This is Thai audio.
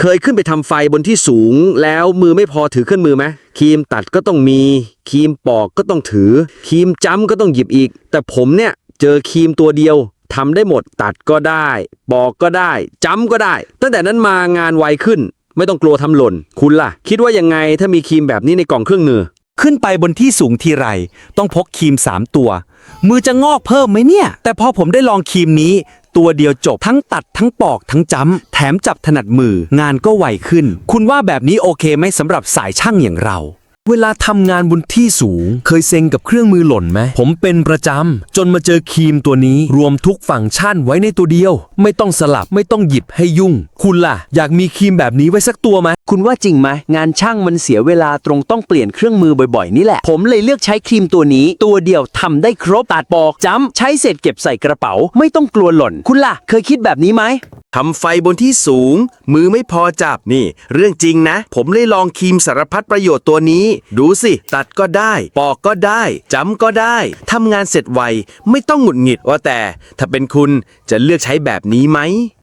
เคยขึ้นไปทำไฟบนที่สูง แล้วมือไม่พอถือเครื่องมือไหมครีมตัดก็ต้องมีครีมปอกก็ต้องถือครีมจ้ำก็ต้องหยิบอีก แต่ผมเนี่ยเจอครีมตัวเดียวทำได้หมดตัดก็ได้ ปอกก็ได้จ้ำก็ได้ ตั้งแต่นั้นมางานไวขึ้น ไม่ต้องกลัวทำหล่น คุณล่ะ คิดว่ายังไงถ้ามีครีมแบบนี้ในกล่องเครื่องมือขึ้นไปบนที่สูงทีไร ต้องพกครีม 3 ตัว มือจะงอกเพิ่มไหมเนี่ย แต่พอผมได้ลองครีมนี้ ตัวเดียวจบทั้งตัดทั้งปอกทั้งจ้ำแถมจับถนัดมือ งานก็ไวขึ้น คุณว่าแบบนี้โอเคไหมสำหรับสายช่างอย่างเรา เวลาทำงานบนที่สูง เคยเซ็งกับเครื่องมือหล่นไหม ผมเป็นประจำ จนมาเจอครีมตัวนี้ รวมทุกฟังก์ชันไว้ในตัวเดียว ไม่ต้องสลับไม่ต้องหยิบให้ยุ่ง คุณล่ะ อยากมีครีมแบบนี้ไว้สักตัวไหม คุณว่าจริงไหม งานช่างมันเสียเวลาตรงต้องเปลี่ยนเครื่องมือบ่อยๆ นี่แหละ ผมเลยเลือกใช้ครีมตัวนี้ ตัวเดียวทำได้ครบตัดปอกจ้ำใช้เสร็จเก็บใส่กระเป๋า ไม่ต้องกลัวหล่น คุณล่ะ เคยคิดแบบนี้ไหม ทำไฟบนที่สูง มือไม่พอจับนี่ เรื่องจริงนะ ผมเลยลองครีมสารพัดประโยชน์ตัวนี้ ดูสิ ตัดก็ได้ ปอกก็ได้จำก็ได้ทำงานเสร็จไว ไม่ต้องหงุดหงิดว่าแต่ ถ้าเป็นคุณจะเลือกใช้แบบนี้ไหม